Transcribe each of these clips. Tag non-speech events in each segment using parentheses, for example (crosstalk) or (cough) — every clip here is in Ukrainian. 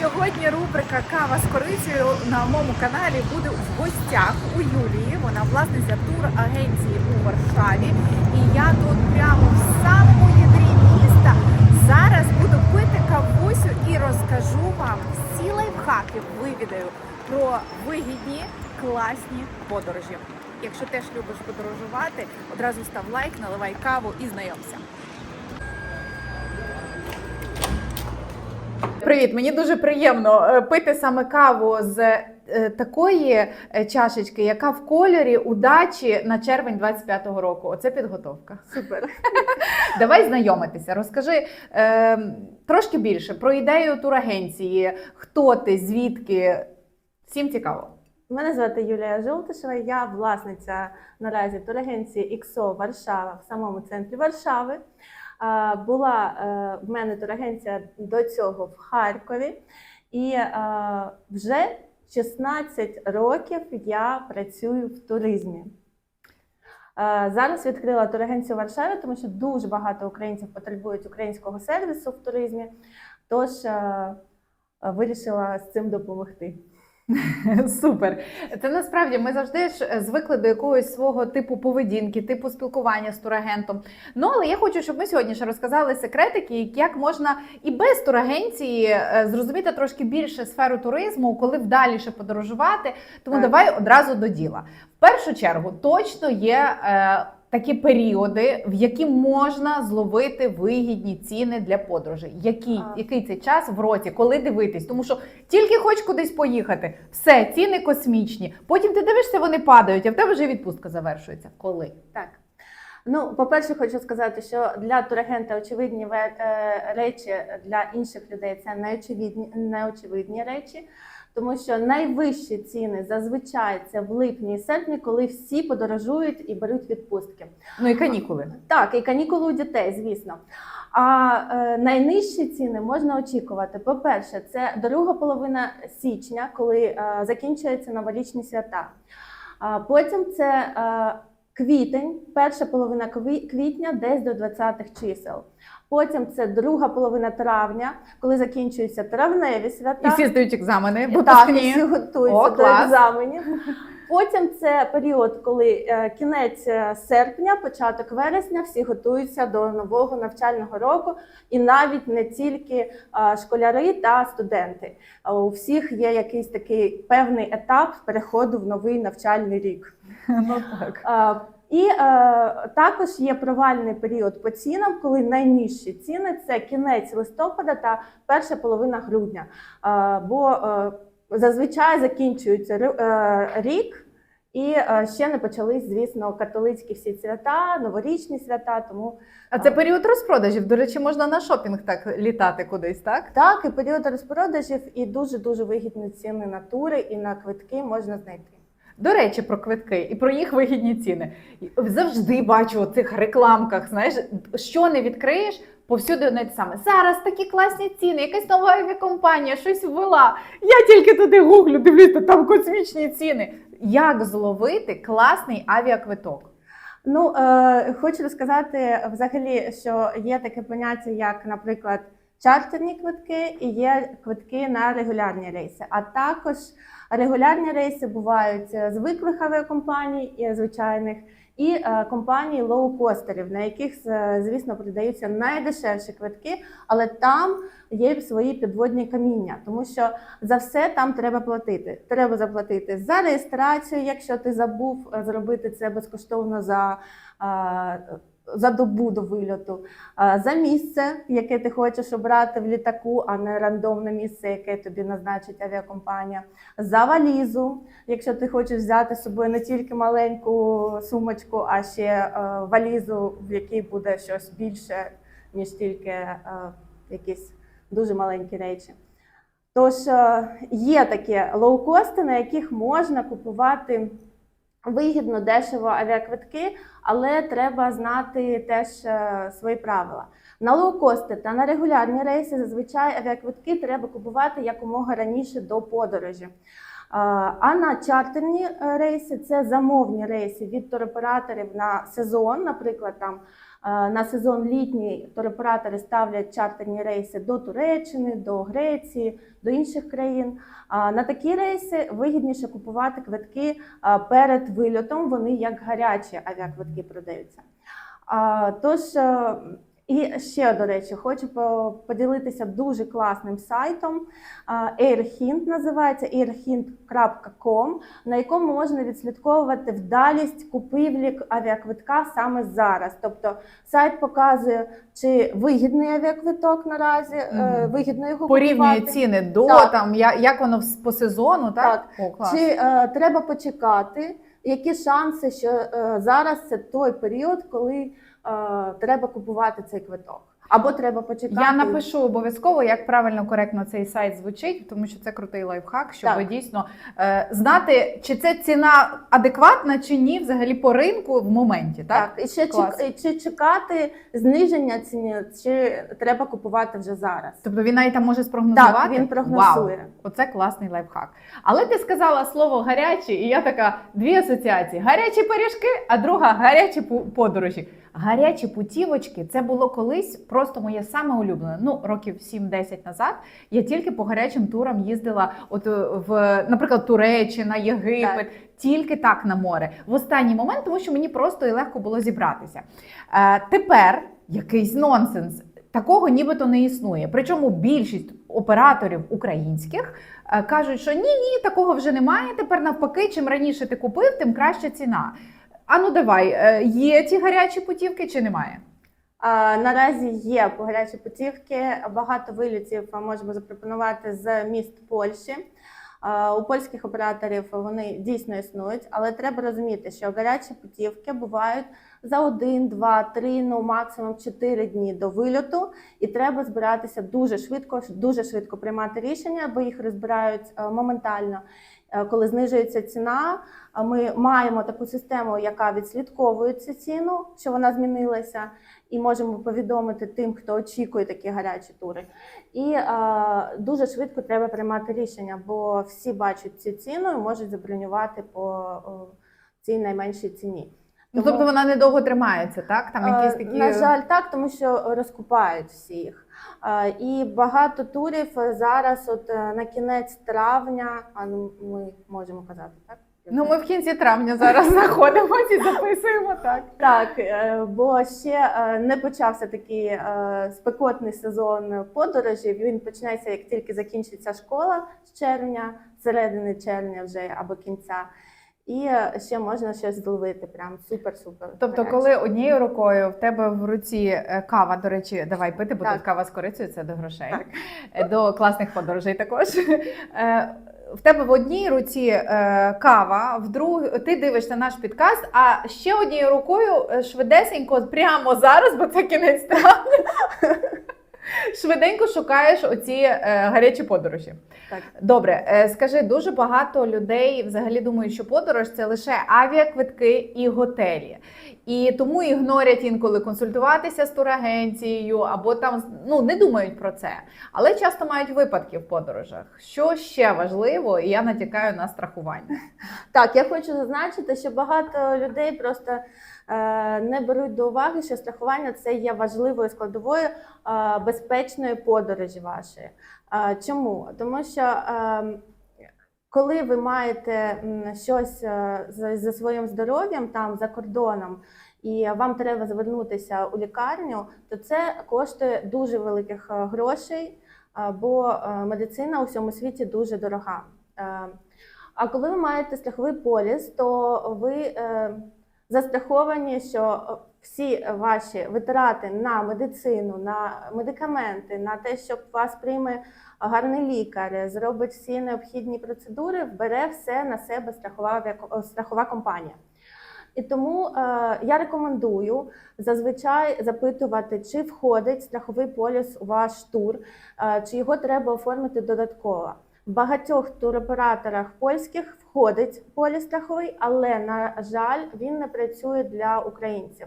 Сьогодні рубрика Кава з корицею на моєму каналі буде в гостях у Юлії. Вона власниця тур-агенції у Варшаві. І я тут прямо в самому ядрі міста зараз буду пити кавусю і розкажу вам всі лайфхаки вивідаю про вигідні класні подорожі. Якщо теж любиш подорожувати, одразу став лайк, наливай каву і знайомся. Привіт, мені дуже приємно е, пити саме каву з е, такої е, чашечки, яка в кольорі удачі на червень 25-го року. Оце підготовка. Супер. (laughs) Давай знайомитися. Розкажи е, трошки більше про ідею турагенції, хто ти, звідки. Всім цікаво. Мене звати Юлія Жолтишева. Я власниця наразі турагенції ІКСО Варшава в самому центрі Варшави. Була е, в мене турагенція до цього в Харкові, і е, вже 16 років я працюю в туризмі. Е, Зараз відкрила турагенцію в Варшаві, тому що дуже багато українців потребують українського сервісу в туризмі. Тож вирішила з цим допомогти. (laughs) Супер. Це насправді ми завжди ж е, звикли до якогось свого типу поведінки, типу спілкування з турагентом. Ну але я хочу, щоб ми сьогодні ще розказали секретики, як можна і без турагенції е, зрозуміти трошки більше сферу туризму, коли вдаліше подорожувати. Тому Так. давай одразу до діла. В першу чергу точно є. Такі періоди, в які можна зловити вигідні ціни для подорожей. Який, який це час в році, коли дивитись? Тому що тільки хоч кудись поїхати, все, ціни космічні. Потім ти дивишся, вони падають, а в тебе вже відпустка завершується. Коли? Так. Ну, по-перше, хочу сказати, що для турагента очевидні е, речі для інших людей це неочевидні, неочевидні речі, тому що найвищі ціни зазвичай це в липні і серпні, коли всі подорожують і беруть відпустки. Ну і канікули. Так, і канікули у дітей, звісно. А е, найнижчі ціни можна очікувати. По-перше, це друга половина січня, коли е, закінчуються новорічні свята. Потім це е, квітень, перша половина квітня, десь до 20-х чисел. Потім це друга половина травня, коли закінчуються травневі свята. І всі здають екзамени, Так, і всі готуються О, до клас. екзаменів. Потім це період, коли е, кінець е, серпня, початок вересня, всі готуються до нового навчального року, і навіть не тільки е, школяри та студенти. У всіх є якийсь такий певний етап переходу в новий навчальний рік. (laughs) Ну так. І е, також є провальний період по цінам, коли найнижчі ціни це кінець листопада та перша половина грудня. Е, бо е, зазвичай закінчується е, рік, і е, ще не почались, звісно, католицькі всі свята, новорічні свята. Тому А це період розпродажів. До речі, можна на шопінг так літати кудись, так? так, і період розпродажів, і дуже дуже вигідні ціни на тури і на квитки можна знайти. До речі, про квитки і про їх вигідні ціни. Завжди бачу у цих рекламках, знаєш, що не відкриєш, повсюди одне те саме. Зараз такі класні ціни, якась нова авіакомпанія щось ввела. Я тільки туди гуглю, дивлюся, там космічні ціни. Як зловити класний авіаквиток? Ну, е, хочу розказати взагалі, що є таке поняття, як, наприклад, чартерні квитки і є квитки на регулярні рейси. А також регулярні рейси бувають е, звиклих авіакомпаній і звичайних. І компанії компаній лоукостерів, на яких, е, звісно, продаються найдешевші квитки, але там є свої підводні каміння, тому що за все там треба платити. Треба заплатити за реєстрацію, якщо ти забув е, зробити це безкоштовно за, е, за добу до вильоту, е, за місце, яке ти хочеш обрати в літаку, а не рандомне місце, яке тобі назначить авіакомпанія, за валізу, якщо ти хочеш взяти з собою не тільки маленьку сумочку, а ще е, валізу, в якій буде щось більше, ніж тільки е, якісь дуже маленькі речі. Тож є такі лоукости, на яких можна купувати вигідно, дешево авіаквитки, але треба знати теж е, свої правила. На лоукости та на регулярні рейси зазвичай авіаквитки треба купувати якомога раніше до подорожі. А, А на чартерні е, рейси це замовні рейси від туроператорів на сезон, наприклад, там Е, На сезон літній туроператори ставлять чартерні рейси до Туреччини, до Греції, до інших країн. На такі рейси вигідніше купувати квитки перед вильотом. Вони як гарячі авіаквитки продаються. Тож е, і ще до речі, хочу по- поділитися дуже класним сайтом. AirHint називається airhint.com, на якому можна відслідковувати вдалість купівлі авіаквитка саме зараз. Тобто сайт показує, чи вигідний авіаквиток наразі, Мгм. вигідно його Порівнює купувати. ціни до Так. там, як воно по сезону, так? О, клас. Чи е, треба почекати? Які шанси, що е, зараз це той період, коли треба купувати цей квиток? Або треба почекати? Я напишу обов'язково, як правильно коректно цей сайт звучить, тому що це крутий лайфхак, щоб Так. дійсно е, знати, чи це ціна адекватна чи ні, взагалі по ринку в моменті. Так, Так, і ще Клас. чек- і чи чекати зниження ціни, чи треба купувати вже зараз? тобто він навіть там може спрогнозувати. Так, він прогнозує. Вау, оце класний лайфхак. Але ти сказала слово гарячі, і я така дві асоціації: гарячі пиріжки, а друга гарячі подорожі. Гарячі путівочки це було колись просто моє саме улюблене. Ну, років 7-10 назад. Я тільки по гарячим турам їздила, от е, в, наприклад, Туреччина, Єгипет, тільки так на море. В останній момент, тому що мені просто і легко було зібратися. Е, тепер якийсь нонсенс. Такого нібито не існує. Причому більшість операторів українських е, кажуть, що ні, ні, такого вже немає. Тепер навпаки, чим раніше ти купив, тим краща ціна. А ну давай, е, є ті гарячі путівки чи немає? Наразі є по гарячі путівки. Багато вилітів можемо запропонувати з міст Польщі. У польських операторів вони дійсно існують, але треба розуміти, що гарячі путівки бувають за один, два, три, ну максимум чотири дні до вильоту, і треба збиратися дуже швидко, дуже швидко приймати рішення, бо їх розбирають е, моментально. Е, Коли знижується ціна, ми маємо таку систему, яка відслідковує цю ціну, що вона змінилася, і можемо повідомити тим, хто очікує такі гарячі тури. І е, дуже швидко треба приймати рішення, бо всі бачать цю ціну і можуть забронювати по цій найменшій ціні. Ну, тобто вона недовго тримається, так? Там якісь Е, такі. На жаль, так, тому що розкупають всі їх. І багато турів зараз, от е, на кінець травня, а ну ми можемо казати, так? Ну, ми в кінці травня зараз (laughs) знаходимося і записуємо так. Так, е, бо ще е, не почався такий спекотний сезон подорожів. Він почнеться як тільки закінчиться школа з червня, середини червня вже або кінця. І ще можна щось зловити. Прям супер-супер. Тобто, гаряче. коли однією рукою в тебе в руці е, кава, до речі, давай пити, бо Так. тут кава з корицею, це до грошей, Так. Е, до класних подорожей також. Е, В тебе в одній руці е, кава, в друг... ти дивишся наш підкаст, а ще однією рукою швидесенько, прямо зараз, бо це кінець травня, швиденько шукаєш оці е, гарячі подорожі. Так. Добре, е, скажи, дуже багато людей взагалі думають, що подорож це лише авіаквитки і готелі. І тому ігнорять інколи консультуватися з турагенцією або там ну не думають про це, але часто мають випадки в подорожах. Що ще важливо, і я натякаю на страхування. Так, я хочу зазначити, що багато людей просто не беруть до уваги, що страхування це є важливою складовою е, безпечної подорожі вашої. Е, чому? Тому що е, коли ви маєте щось е, за, своїм здоров'ям там за кордоном, і вам треба звернутися у лікарню, то це коштує дуже великих е, грошей, е, бо е, медицина у всьому світі дуже дорога. Е, а коли ви маєте страховий поліс, то ви е, застраховані, що е, всі ваші витрати на медицину, на медикаменти, на те, щоб вас прийме гарний лікар, зробить всі необхідні процедури, бере все на себе страхова, страхова компанія. І тому е, я рекомендую зазвичай запитувати, чи входить страховий поліс у ваш тур, е, чи його треба оформити додатково. В багатьох туроператорах польських входить поліс страховий, але на жаль, він не працює для українців.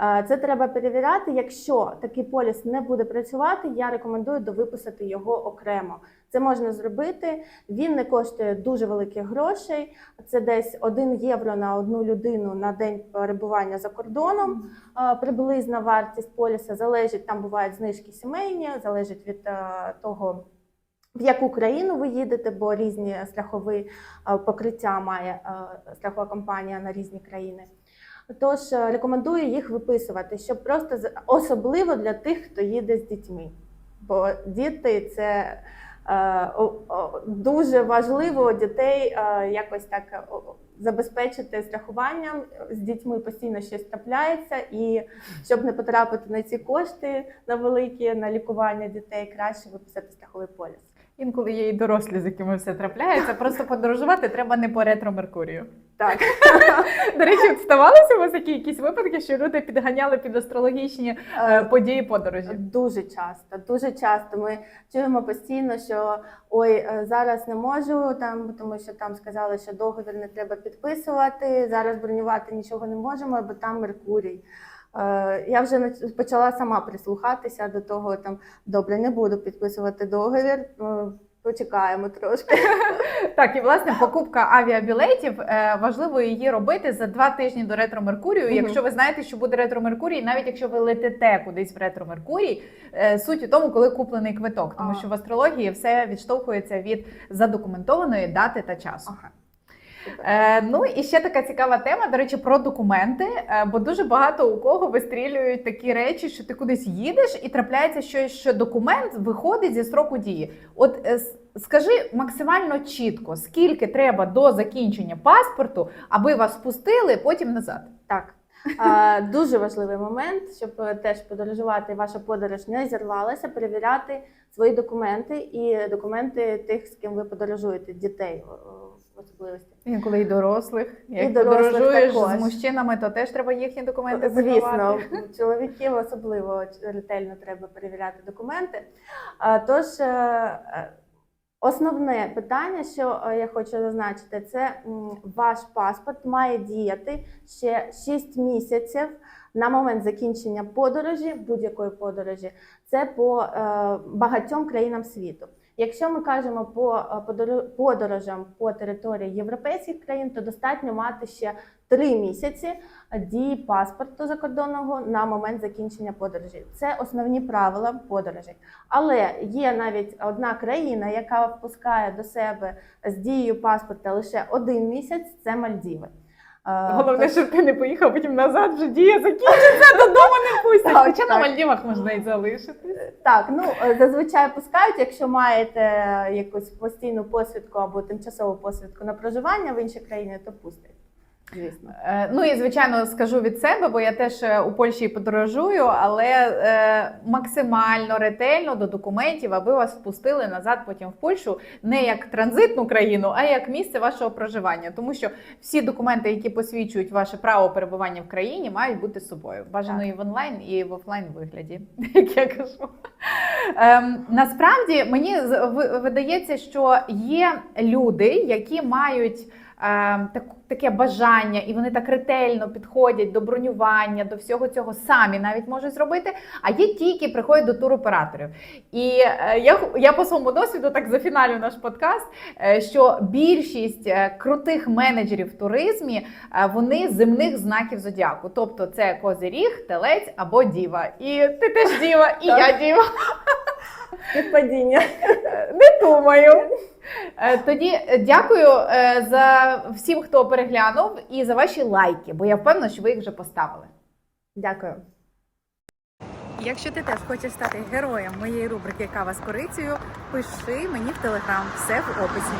Е, Це треба перевіряти. Якщо такий поліс не буде працювати, я рекомендую довиписати його окремо. Це можна зробити. Він не коштує дуже великих грошей. Це десь 1 євро на одну людину на день перебування за кордоном. Е, Приблизна вартість поліса залежить, там бувають знижки сімейні, залежить від е, того, в яку країну ви їдете, бо різні страхові е, покриття має е, страхова компанія на різні країни. Тож е, рекомендую їх виписувати, щоб просто особливо для тих, хто їде з дітьми. Бо діти це дуже важливо дітей якось так забезпечити страхуванням. З дітьми постійно щось трапляється, і щоб не потрапити на ці кошти на великі на лікування дітей, краще виписати страховий поліс. Інколи є і дорослі, з якими все трапляється. Просто подорожувати треба не по ретро Меркурію. Так. (laughs) До речі, от ставалося у вас такі якісь випадки, що люди підганяли під астрологічні е, події подорожі? Дуже часто, дуже часто ми чуємо постійно, що ой, е, зараз не можу, там тому що там сказали, що договір не треба підписувати. Зараз бронювати нічого не можемо, бо там Меркурій. Е, Я вже почала сама прислухатися до того, там добре, не буду підписувати договір. ну, Почекаємо трошки. (laughs) Так, і власне покупка авіабілетів е, важливо її робити за два тижні до ретро Меркурію. Мгм. Якщо ви знаєте, що буде ретро Меркурій, навіть якщо ви летите кудись в ретро Меркурій, е, суть у тому, коли куплений квиток, тому А. що в астрології все відштовхується від задокументованої дати та часу. Ага. Е, ну і ще така цікава тема, до речі, про документи. Е, бо дуже багато у кого вистрілюють такі речі, що ти кудись їдеш, і трапляється щось, що документ виходить зі строку дії. От е, скажи максимально чітко, скільки треба до закінчення паспорту, аби вас пустили потім назад. Так. Дуже важливий момент, щоб е, теж подорожувати, ваша подорож не зірвалася, перевіряти свої документи і документи тих, з ким ви подорожуєте, дітей о, о, в особливості. Інколи і дорослих, як І дорослих подорожуєш також. з мужчинами, то теж треба їхні документи Звісно, (laughs) чоловіків особливо ретельно треба перевіряти документи. Тож е, е, основне питання, що е, я хочу зазначити, це ваш паспорт має діяти ще 6 місяців на момент закінчення подорожі, будь-якої подорожі. Це по е, багатьом країнам світу. Якщо ми кажемо по е, подорожам по території європейських країн, то достатньо мати ще 3 місяці дії паспорту закордонного на момент закінчення подорожі. Це основні правила подорожей. Але є навіть одна країна, яка впускає до себе з дією паспорта лише один місяць. Це Мальдіви. Е, Головне, щоб ти не поїхав потім назад, вже дія закінчиться, (laughs) додому не пустять. Так, Хоча на. Мальдівах можна і залишитись. Так, ну е, зазвичай пускають, якщо маєте якусь постійну посвідку або тимчасову посвідку на проживання в іншій країні, то пустять. Звісно. Е, Ну і звичайно скажу від себе, бо я теж е, у Польщі подорожую, але е, максимально ретельно до документів, аби вас впустили назад потім в Польщу, не як транзитну країну, а як місце вашого проживання. Тому що всі документи, які посвідчують ваше право перебування в країні, мають бути з собою. Бажано Так. і в онлайн, і в офлайн вигляді, (laughs) як я кажу. Ем, насправді мені видається, що є люди, які мають таке бажання, і вони так ретельно підходять до бронювання, до всього цього самі навіть можуть зробити. А є ті, які приходять до туроператорів. І е, я, я по своєму досвіду так зафіналю наш подкаст, е, що більшість е, крутих менеджерів в туризмі вони земних знаків зодіаку. Тобто це козиріг, телець або діва. І ти теж діва, і Так. я діва. Підпадіння. Не думаю. Е, Тоді е, дякую е, за всім, хто переглянув, і за ваші лайки, бо я впевнена, що ви їх вже поставили. Дякую. Якщо ти теж хочеш стати героєм моєї рубрики Кава з корицею, пиши мені в телеграм, все в описі.